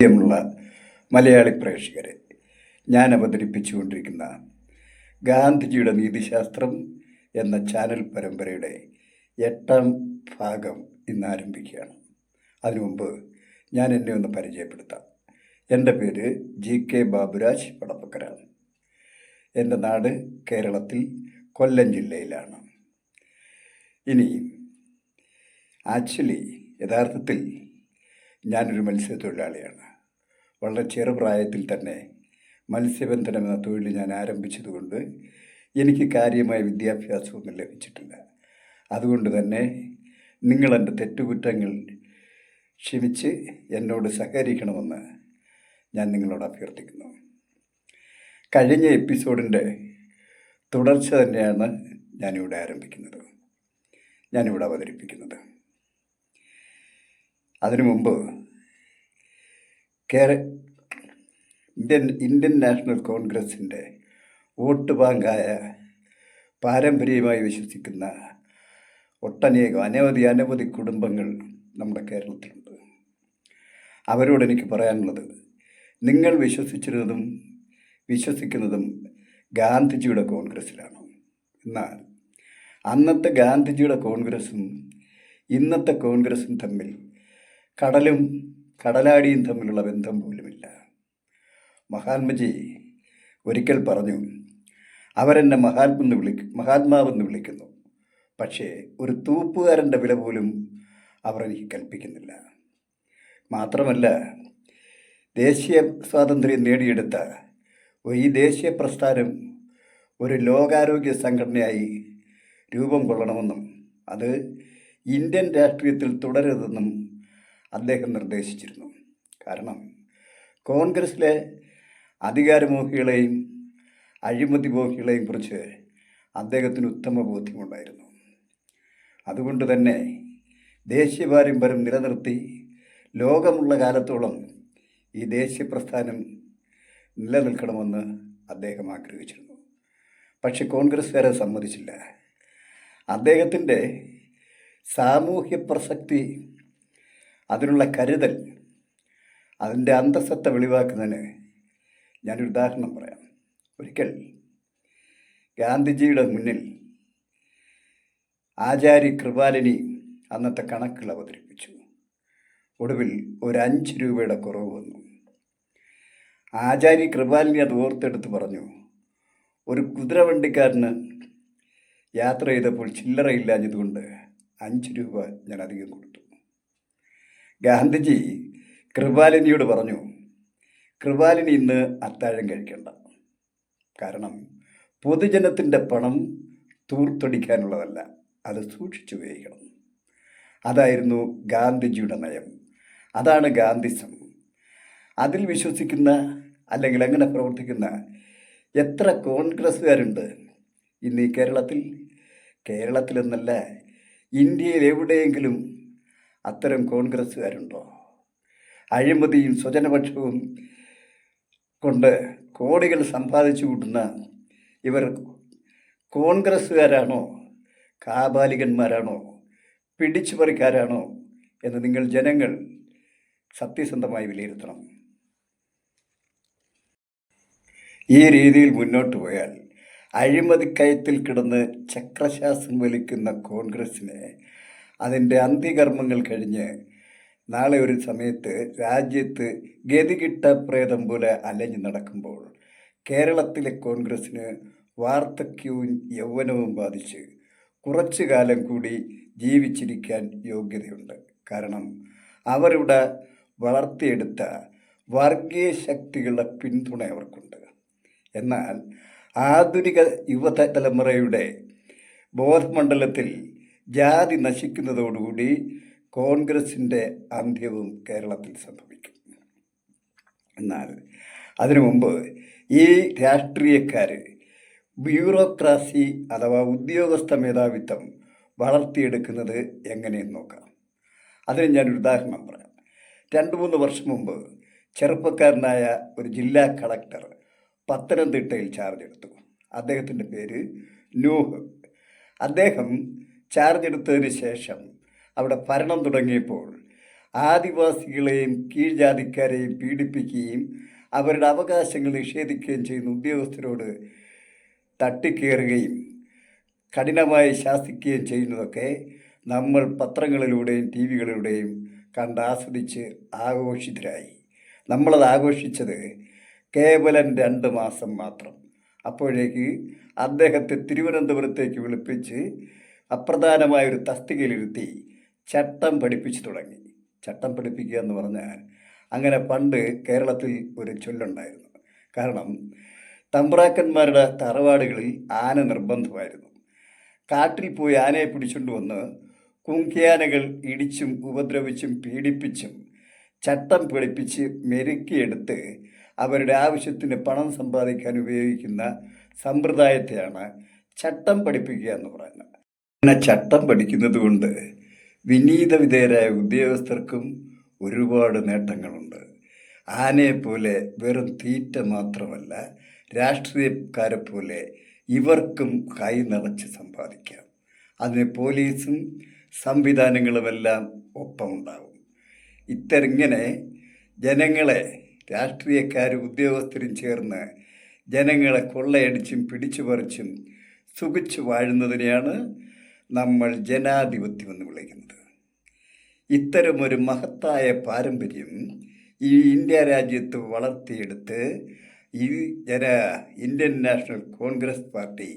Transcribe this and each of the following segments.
പ്രിയമുള്ള മലയാളി പ്രേക്ഷകരെ ഞാൻ അവതരിപ്പിച്ചുകൊണ്ടിരിക്കുന്ന ഗാന്ധിജിയുടെ നീതിശാസ്ത്രം എന്ന ചാനൽ പരമ്പരയുടെ എട്ടാം ഭാഗം ഇന്ന് ആരംഭിക്കുകയാണ്. അതിനു മുമ്പ് ഞാൻ എന്നെ ഒന്ന് പരിചയപ്പെടുത്താം. എന്റെ പേര് ജി കെ ബാബുരാജ് പടപ്പക്കരാണ് എന്റെ നാട് കേരളത്തിൽ കൊല്ലം ജില്ലയിലാണ്. ഇനി ആക്ച്വലി യഥാർത്ഥത്തിൽ ഞാനൊരു മത്സ്യത്തൊഴിലാളിയാണ്. വളരെ ചെറുപ്രായത്തിൽ തന്നെ മത്സ്യബന്ധനം എന്ന തൊഴിൽ ഞാൻ ആരംഭിച്ചതുകൊണ്ട് എനിക്ക് കാര്യമായ വിദ്യാഭ്യാസമൊന്നും ലഭിച്ചിട്ടില്ല. അതുകൊണ്ട് തന്നെ നിങ്ങളെന്റെ തെറ്റുകുറ്റങ്ങൾ ക്ഷമിച്ച് എന്നോട് സഹകരിക്കണമെന്ന് ഞാൻ നിങ്ങളോട് അഭ്യർത്ഥിക്കുന്നു. കഴിഞ്ഞ എപ്പിസോഡിന്റെ തുടർച്ച തന്നെയാണ് ഞാനിവിടെ ആരംഭിക്കുന്നത്. ഞാനിവിടെ അവതരിപ്പിക്കുന്നത്. അതിനു മുമ്പ് കേര ഇന്ത്യൻ ഇന്ത്യൻ നാഷണൽ കോൺഗ്രസിന്റെ വോട്ട് ബാങ്കായ പാരമ്പര്യമായി വിശ്വസിക്കുന്ന ഒട്ടനേകം അനവധി അനവധി കുടുംബങ്ങൾ നമ്മുടെ കേരളത്തിലുണ്ട്. അവരോട് എനിക്ക് പറയാനുള്ളത് നിങ്ങൾ വിശ്വസിച്ചിരുന്നതും വിശ്വസിക്കുന്നതും ഗാന്ധിജിയുടെ കോൺഗ്രസ്സിലാണ്. എന്നാൽ അന്നത്തെ ഗാന്ധിജിയുടെ കോൺഗ്രസും ഇന്നത്തെ കോൺഗ്രസും തമ്മിൽ കടലും കടലാടിയും തമ്മിലുള്ള ബന്ധം പോലുമില്ല. മഹാത്മജി ഒരിക്കൽ പറഞ്ഞു അവരെന്നെ മഹാത്മെന്ന് വിളിക്കും മഹാത്മാവെന്ന് വിളിക്കുന്നു. പക്ഷേ ഒരു തൂപ്പുകാരന്റെ വില പോലും അവർ എനിക്ക് കൽപ്പിക്കുന്നില്ല. മാത്രമല്ല ദേശീയ സ്വാതന്ത്ര്യം നേടിയെടുത്ത ഈ ദേശീയ പ്രസ്ഥാനം ഒരു ലോകാരോഗ്യ സംഘടനയായി രൂപം കൊള്ളണമെന്നും അത് ഇന്ത്യൻ രാഷ്ട്രീയത്തിൽ തുടരുതെന്നും അദ്ദേഹം നിർദ്ദേശിച്ചിരുന്നു. കാരണം കോൺഗ്രസ്സിലെ അധികാരമോഹികളെയും അഴിമതി മോഹികളെയും കുറിച്ച് അദ്ദേഹത്തിന് ഉത്തമ ബോധ്യമുണ്ടായിരുന്നു. അതുകൊണ്ട് തന്നെ ദേശീയ പാരമ്പര്യം നിലനിർത്തി ലോകമുള്ള കാലത്തോളം ഈ ദേശീയ പ്രസ്ഥാനം നിലനിൽക്കണമെന്ന് അദ്ദേഹം ആഗ്രഹിച്ചിരുന്നു. പക്ഷെ കോൺഗ്രസ്സുകാരെ സമ്മതിച്ചില്ല. അദ്ദേഹത്തിന്റെ സാമൂഹ്യ പ്രസക്തി അതിനുള്ള കരുതൽ അതിന്റെ അന്തസ്സത്ത വെളിവാക്കുന്നതിന് ഞാനൊരു ഉദാഹരണം പറയാം. ഒരിക്കൽ ഗാന്ധിജിയുടെ മുന്നിൽ ആചാര്യ കൃപാലിനി അന്നത്തെ കണക്കുകൾ അവതരിപ്പിച്ചു. ഒടുവിൽ ഒരു അഞ്ച് രൂപയുടെ കുറവ് വന്നു. ആചാര്യ കൃപാലിനി അത് ഓർത്തെടുത്ത് പറഞ്ഞു ഒരു കുതിരവണ്ടിക്കാരന് യാത്ര ചെയ്തപ്പോൾ ചില്ലറയില്ലാഞ്ഞതുകൊണ്ട് അഞ്ച് രൂപ ഞാൻ അധികം കൊടുത്തു. ഗാന്ധിജി കൃപാലിനിയോട് പറഞ്ഞു കൃപാലിനി ഇന്ന് അത്താഴം കഴിക്കണ്ട. കാരണം പൊതുജനത്തിന്റെ പണം തൂർത്തടിക്കാനുള്ളതല്ല അത് സൂക്ഷിച്ചു ഉപയോഗിക്കണം. അതായിരുന്നു ഗാന്ധിജിയുടെ നയം. അതാണ് ഗാന്ധിസം. അതിൽ വിശ്വസിക്കുന്ന അല്ലെങ്കിൽ അങ്ങനെ പ്രവർത്തിക്കുന്ന എത്ര കോൺഗ്രസ്സുകാരുണ്ട്? ഇന്ന് ഈ കേരളത്തിൽ? കേരളത്തിലെന്നല്ല ഇന്ത്യയിൽ എവിടെയെങ്കിലും അത്തരം കോൺഗ്രസ്സുകാരുണ്ടോ? അഴിമതിയും സ്വജനപക്ഷവും കൊണ്ട് കോടികൾ സമ്പാദിച്ചു കൂട്ടുന്ന ഇവർ കോൺഗ്രസ്സുകാരാണോ? കാബാലികന്മാരാണോ? പിടിച്ചുപറിക്കാരാണോ? എന്ന് നിങ്ങൾ ജനങ്ങൾ സത്യസന്ധമായി വിലയിരുത്തണം. ഈ രീതിയിൽ മുന്നോട്ട് പോയാൽ അഴിമതിക്കയത്തിൽ കിടന്ന് ചക്രശ്വാസം വലിക്കുന്ന കോൺഗ്രസ്സിനെ അതിന്റെ അന്ത്യകർമ്മങ്ങൾ കഴിഞ്ഞ് നാളെ ഒരു സമയത്ത് രാജ്യത്ത് ഗതികിട്ട പ്രേതം പോലെ അലഞ്ഞു നടക്കുമ്പോൾ കേരളത്തിലെ കോൺഗ്രസ്സിന് വാർദ്ധക്യവും യൗവനവും ബാധിച്ച് കുറച്ചു കാലം കൂടി ജീവിച്ചിരിക്കാൻ യോഗ്യതയുണ്ട്. കാരണം അവരുടെ വളർത്തിയെടുത്ത വർഗീയ ശക്തികളുടെ പിന്തുണ അവർക്കുണ്ട്. എന്നാൽ ആധുനിക യുവതലമുറയുടെ ബോധമണ്ഡലത്തിൽ ജാതി നശിക്കുന്നതോടുകൂടി കോൺഗ്രസിന്റെ അന്ത്യവും കേരളത്തിൽ സംഭവിക്കും. എന്നാൽ അതിനു മുമ്പ് ഈ രാഷ്ട്രീയക്കാർ ബ്യൂറോക്രാസി അഥവാ ഉദ്യോഗസ്ഥ മേധാവിത്വം വളർത്തിയെടുക്കുന്നത് എങ്ങനെയെന്ന് നോക്കാം. അതിന് ഞാനൊരു ഉദാഹരണം പറയാം. രണ്ട് മൂന്ന് വർഷം മുമ്പ് ചെറുപ്പക്കാരനായ ഒരു ജില്ലാ കളക്ടർ പത്തനംതിട്ടയിൽ ചാർജ് എടുത്തു. അദ്ദേഹത്തിന്റെ പേര് നൂഹ്. അദ്ദേഹം ചാർജ് എടുത്തതിന് ശേഷം അവിടെ ഭരണം തുടങ്ങിയപ്പോൾ ആദിവാസികളെയും കീഴ്ജാതിക്കാരെയും പീഡിപ്പിക്കുകയും അവരുടെ അവകാശങ്ങൾ നിഷേധിക്കുകയും ചെയ്യുന്ന ഉദ്യോഗസ്ഥരോട് തട്ടിക്കയറുകയും കഠിനമായി ശാസിക്കുകയും ചെയ്യുന്നതൊക്കെ നമ്മൾ പത്രങ്ങളിലൂടെയും ടി വികളിലൂടെയും കണ്ട് ആസ്വദിച്ച് ആഘോഷിതരായി. നമ്മളത് ആഘോഷിച്ചത് കേവലം രണ്ട് മാസം മാത്രം. അപ്പോഴേക്ക് അദ്ദേഹത്തെ തിരുവനന്തപുരത്തേക്ക് വിളിപ്പിച്ച് അപ്രധാനമായ ഒരു തസ്തികയിലിരുത്തി ചട്ടം പഠിപ്പിച്ചു തുടങ്ങി. ചട്ടം പഠിപ്പിക്കുക എന്ന് പറഞ്ഞാൽ അങ്ങനെ പണ്ട് കേരളത്തിൽ ഒരു ചൊല്ലുണ്ടായിരുന്നു. കാരണം തമ്പ്രാക്കന്മാരുടെ തറവാടുകളിൽ ആന നിർബന്ധമായിരുന്നു. കാട്ടിൽ പോയി ആനയെ പിടിച്ചുകൊണ്ട് വന്ന് കുങ്കിയാനകൾ ഇടിച്ചും ഉപദ്രവിച്ചും പീഡിപ്പിച്ചും ചട്ടം പിടിപ്പിച്ച് മെരുക്കിയെടുത്ത് അവരുടെ ആവശ്യത്തിന് പണം സമ്പാദിക്കാൻ ഉപയോഗിക്കുന്ന സമ്പ്രദായത്തെയാണ് ചട്ടം പഠിപ്പിക്കുക എന്ന് പറയുന്നത്. ചട്ടം പഠിക്കുന്നത് കൊണ്ട് വിനീത വിധേയരായ ഉദ്യോഗസ്ഥർക്കും ഒരുപാട് നേട്ടങ്ങളുണ്ട്. ആനയെപ്പോലെ വെറും തീറ്റ മാത്രമല്ല രാഷ്ട്രീയക്കാരെ പോലെ ഇവർക്കും കൈ നിറച്ച് സമ്പാദിക്കാം. അതിന് പോലീസും സംവിധാനങ്ങളുമെല്ലാം ഒപ്പമുണ്ടാവും. ഇത്തരിങ്ങനെ ജനങ്ങളെ രാഷ്ട്രീയക്കാരും ഉദ്യോഗസ്ഥരും ചേർന്ന് ജനങ്ങളെ കൊള്ളയടിച്ചും പിടിച്ചു പറിച്ചും സുഖിച്ചു വാഴുന്നതിനെയാണ് നമ്മൾ ജനാധിപത്യം എന്ന് വിളിക്കുന്നത്. ഇത്തരമൊരു മഹത്തായ പാരമ്പര്യം ഈ ഇന്ത്യ രാജ്യത്ത് വളർത്തിയെടുത്ത് ഈ ജന ഇന്ത്യൻ നാഷണൽ കോൺഗ്രസ് പാർട്ടി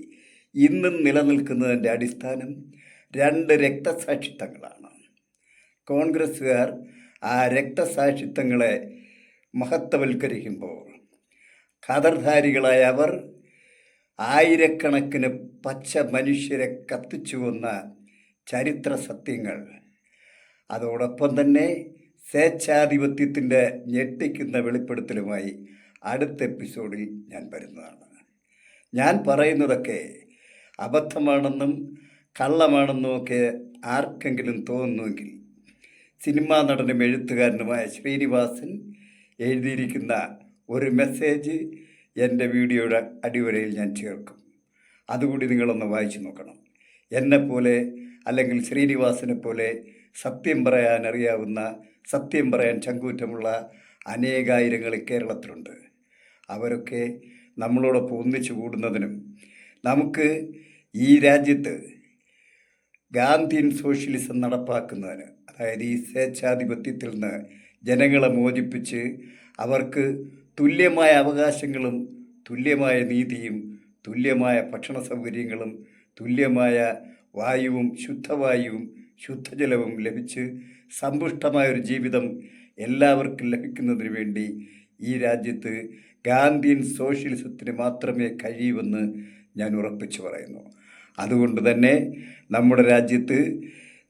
ഇന്നും നിലനിൽക്കുന്നതിന്റെ അടിസ്ഥാനം രണ്ട് രക്തസാക്ഷിത്വങ്ങളാണ്. കോൺഗ്രസ്സുകാർ ആ രക്തസാക്ഷിത്വങ്ങളെ മഹത്വവൽക്കരിക്കുമ്പോൾ ഖദർധാരികളായ അവർ ആയിരക്കണക്കിന് പച്ച മനുഷ്യരെ കത്തിച്ചു വന്ന ചരിത്ര സത്യങ്ങൾ. അതോടൊപ്പം തന്നെ സ്വേച്ഛാധിപത്യത്തിന്റെ ഞെട്ടിക്കുന്ന വെളിപ്പെടുത്തലുമായി അടുത്ത എപ്പിസോഡിൽ ഞാൻ വരുന്നതാണ്. ഞാൻ പറയുന്നതൊക്കെ അബദ്ധമാണെന്നും കള്ളമാണെന്നും ഒക്കെ ആർക്കെങ്കിലും തോന്നുന്നുവെങ്കിൽ സിനിമാ നടനും എഴുത്തുകാരനുമായ ശ്രീനിവാസൻ എഴുതിയിരിക്കുന്ന ഒരു മെസ്സേജ് എന്റെ വീഡിയോയുടെ അടിവരയിൽ ഞാൻ ചേർക്കും. അതുകൂടി നിങ്ങളൊന്ന് വായിച്ചു നോക്കണം. എന്നെപ്പോലെ അല്ലെങ്കിൽ ശ്രീനിവാസനെ പോലെ സത്യം പറയാൻ അറിയാവുന്ന സത്യം പറയാൻ ചങ്കൂറ്റമുള്ള അനേകായിരങ്ങൾ കേരളത്തിലുണ്ട്. അവരൊക്കെ നമ്മളോടൊപ്പം ഒന്നിച്ചു കൂടുന്നതിനും നമുക്ക് ഈ രാജ്യത്ത് ഗാന്ധിയൻ സോഷ്യലിസം നടപ്പാക്കുന്നതിന് അതായത് ഈ സ്വേച്ഛാധിപത്യത്തിൽ നിന്ന് ജനങ്ങളെ മോചിപ്പിച്ച് അവർക്ക് തുല്യമായ അവകാശങ്ങളും തുല്യമായ നീതിയും തുല്യമായ ഭക്ഷണ സൗകര്യങ്ങളും തുല്യമായ വായുവും ശുദ്ധവായുവും ശുദ്ധജലവും ലഭിച്ച് സമ്പുഷ്ടമായൊരു ജീവിതം എല്ലാവർക്കും ലഭിക്കുന്നതിന് വേണ്ടി ഈ രാജ്യത്ത് ഗാന്ധിയൻ സോഷ്യലിസത്തിന് മാത്രമേ കഴിയൂവെന്ന് ഞാൻ ഉറപ്പിച്ചു പറയുന്നു. അതുകൊണ്ട് തന്നെ നമ്മുടെ രാജ്യത്ത്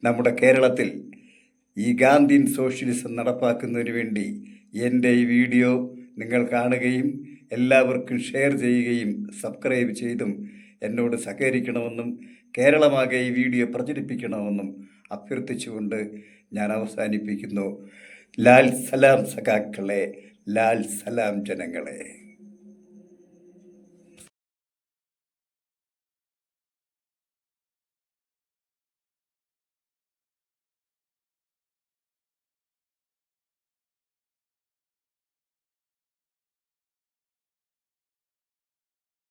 നമ്മുടെ കേരളത്തിൽ ഈ ഗാന്ധിയൻ സോഷ്യലിസം നടപ്പാക്കുന്നതിന് വേണ്ടി എന്റെ ഈ വീഡിയോ നിങ്ങൾ കാണുകയും എല്ലാവർക്കും ഷെയർ ചെയ്യുകയും സബ്സ്ക്രൈബ് ചെയ്തും എന്നോട് സഹകരിക്കണമെന്നും കേരളമാകെ ഈ വീഡിയോ പ്രചരിപ്പിക്കണമെന്നും അഭ്യർത്ഥിച്ചുകൊണ്ട് ഞാൻ അവസാനിപ്പിക്കുന്നു. ലാൽ സലാം സഖാക്കളെ ലാൽ സലാം ജനങ്ങളെ.